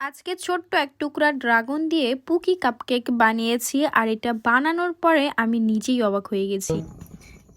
আজকে ছোট্ট এক টুকরা ড্রাগন দিয়ে পুকি কাপকেক বানিয়েছি, আর এটা বানানোর পরে আমি নিজেই অবাক হয়ে গেছি।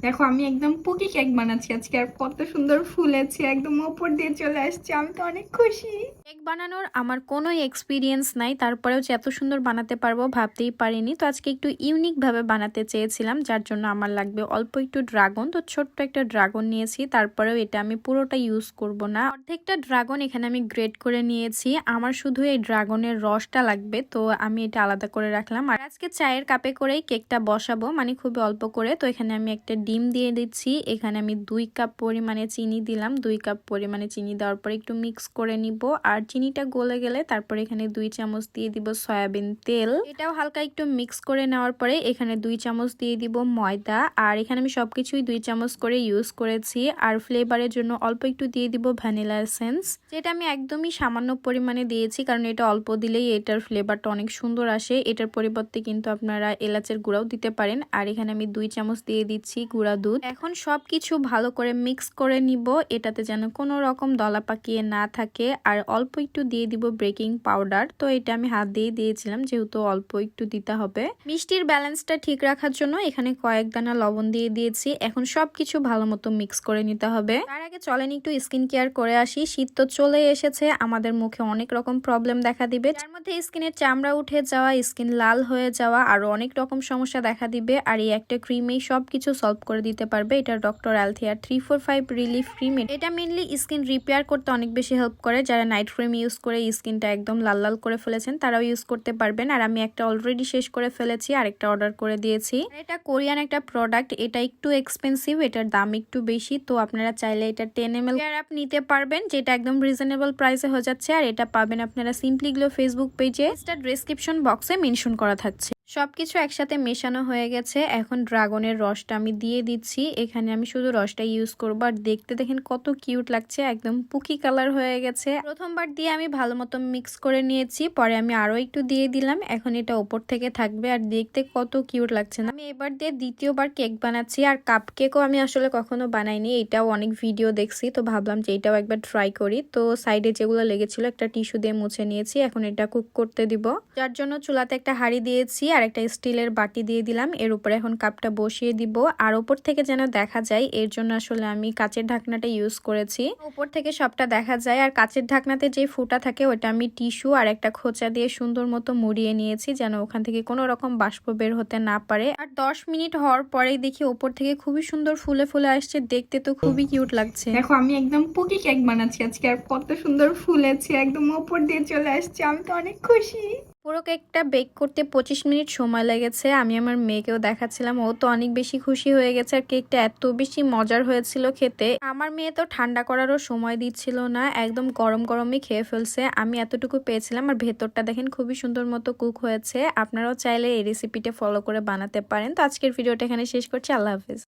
দেখো, আমি একদম পুকি কেক বানাচ্ছি আজকে, আর কত সুন্দর ফুলেছে একদম ওপর দিয়ে চলে আসছে, আমি তো অনেক খুশি। কেক বানানোর আমার কোনো এক্সপিরিয়েন্স নাই, তারপরেও যে এত সুন্দর বানাতে পারব ভাবতেই পারিনি। তো আজকে একটু ইউনিকভাবে বানাতে চেয়েছিলাম, যার জন্য আমার লাগবে অল্প একটু ড্রাগন তো ছোট্ট একটা ড্রাগন নিয়েছি, তারপরেও এটা আমি পুরোটা ইউজ করব না। অর্ধেকটা ড্রাগন এখানে আমি গ্রেড করে নিয়েছি, আমার শুধু এই ড্রাগনের রসটা লাগবে, তো আমি এটা আলাদা করে রাখলাম। আর আজকে চায়ের কাপে করেই কেকটা বসাবো মানে খুবই অল্প করে, তো এখানে আমি একটা ডিম দিয়ে দিচ্ছি। এখানে আমি দুই কাপ পরিমাণে চিনি দিলাম। দুই কাপ পরিমাণে চিনি দেওয়ার পর একটু মিক্স করে নিব। আর চিনিটা গলে গেলে তারপর এখানে দুই চামচ দিয়ে দিব সয়াবিন তেল। এটাও হালকা একটু মিক্স করে নেওয়ার পরে এখানে দুই চামচ দিয়ে দিব ময়দা। আর এখানে আমি সবকিছুই দুই চামচ করে ইউজ করেছি। আর ফ্লেভারের জন্য অল্প একটু দিয়ে দিব ভ্যানিলা এসেন্স যেটা আমি একদমই সামান্য পরিমাণে দিয়েছি, কারণ এটা অল্প দিলেই এটার ফ্লেভারটা অনেক সুন্দর আসে। এটার পরিবর্তে কিন্তু আপনারা এলাচের গুঁড়াও দিতে পারেন। আর এখানে আমি দুই চামচ দিয়ে দিচ্ছি গুঁড়া দুধ। এখন সবকিছু ভালো করে মিক্স করে নিব। এটাতে যেন কোনো রকম দলা পাকিয়ে না থাকে। আর অল্প একটু দিয়ে দিব বেকিং পাউডার তো এটা আমি হাত দিয়ে দিয়েছিলাম, যেহেতু অল্প একটু দিতে হবে। মিষ্টির ব্যালেন্সটা ঠিক রাখার জন্য এখানে কয়েক দানা লবণ দিয়ে দিয়েছি। এখন সবকিছু ভালো মতো মিক্স করে নিতে হবে। তার আগে চলেন একটু স্কিন কেয়ার করে আসি। শীত তো চলে এসেছে, আমাদের মুখে অনেক রকম প্রবলেম দেখা দিবে। তার মধ্যে স্কিনের চামড়া উঠে যাওয়া স্কিন লাল হয়ে যাওয়া, আরও অনেক রকম সমস্যা দেখা দিবে। আর এই একটা ক্রিমেই সবকিছু সলভ করে দিতে পারবে। এটা doctor অ্যালথিয়ার three four five relief cream এটা মেনলি স্কিন রিপেয়ার করতে অনেক বেশি হেল্প করে। যারা নাইট ক্রিম ইউজ করে স্কিনটা একদম লাল লাল করে ফেলেছেন, তারাও ইউজ করতে পারবেন। আর আমি একটা অলরেডি শেষ করে ফেলেছি, আরেকটা অর্ডার করে দিয়েছি। এটা কোরিয়ান একটা প্রোডাক্ট এটা একটু এক্সপেন্সিভ এটার দাম একটু বেশি, তো আপনারা চাইলে এটা টেন এম এল অ্যাপ নিতে পারবেন, যেটা একদম রিজনেবল প্রাইসে হয়ে যাচ্ছে। আর এটা পাবেন আপনারা সিম্পলি গ্লো ফেসবুক পেজে ডিসক্রিপশন বক্সে মেনশন করা থাকছে। সবকিছু একসাথে মেশানো হয়ে গেছে। এখন ড্রাগনের রসটা আমি দিয়ে দিচ্ছি। এখানে আমি শুধু রসটা ইউজ করব। আর দেখতে দেখেন কত কিউট লাগছে। একদম পুকি কালার হয়ে গেছে। প্রথমবার দিয়ে আমি ভালো মতো মিক্স করে নিয়েছি। পরে আমি আরও একটু দিয়ে দিলাম। এখন এটা ওপর থেকে থাকবে। আর দেখতে কত কিউট লাগছে না। আমি এবার দিয়ে দ্বিতীয়বার কেক বানাচ্ছি। আর কাপ কেকও আমি আসলে কখনো বানাইনি। এটাও অনেক ভিডিও দেখছি। তো ভাবলাম যে এটাও একবার ট্রাই করি। তো সাইডে যেগুলো লেগেছিল একটা টিস্যু দিয়ে মুছে নিয়েছি। এখন এটা কুক করতে দিব। যার জন্য চুলাতে একটা হাঁড়ি দিয়েছি। আর একটা স্টিলের বাটি দিয়ে দিলাম। এর উপরে এখন কাপটা বসিয়ে দিব। আর উপর থেকে যেন দেখা যায়, এর জন্য আসলে আমি কাচের ঢাকনাটা ইউজ করেছি। উপর থেকে সবটা দেখা যায়। আর কাচের ঢাকনাতে যে ফুটা থাকে ওটা আমি টিস্যু আর একটা খোঁচা দিয়ে সুন্দর মতো মুড়িয়ে নিয়েছি, যেন ওখান থেকে কোনো রকম বাষ্প বের হতে না পারে। আর দশ মিনিট হওয়ার পরেই দেখি ওপর থেকে খুবই সুন্দর ফুলে ফুলে আসছে। দেখতে তো খুবই কিউট লাগছে। দেখো, আমি একদম পুকি কেক বানাচ্ছি আজকে। আর কত সুন্দর ফুলেছে, একদম ওপর দিয়ে চলে আসছে। আমি তো অনেক খুশি। পুরো কেকটা বেক করতে পঁচিশ মিনিট সময় লেগেছে। আমি আমার মেয়েকেও দেখাচ্ছিলাম। ও তো অনেক বেশি খুশি হয়ে গেছে আর কেকটা এত বেশি মজার হয়েছিল খেতে। আমার মেয়ে তো ঠান্ডা করারও সময় দিচ্ছিল না। একদম গরম গরমই খেয়ে ফেলছে। আমি এতটুকু পেয়েছিলাম আর ভেতরটা দেখেন খুবই সুন্দর মতো কুক হয়েছে। আপনারাও চাইলে এই রেসিপিটা ফলো করে বানাতে পারেন। তো আজকের ভিডিওটা এখানে শেষ করছি। আল্লাহ হাফিজ।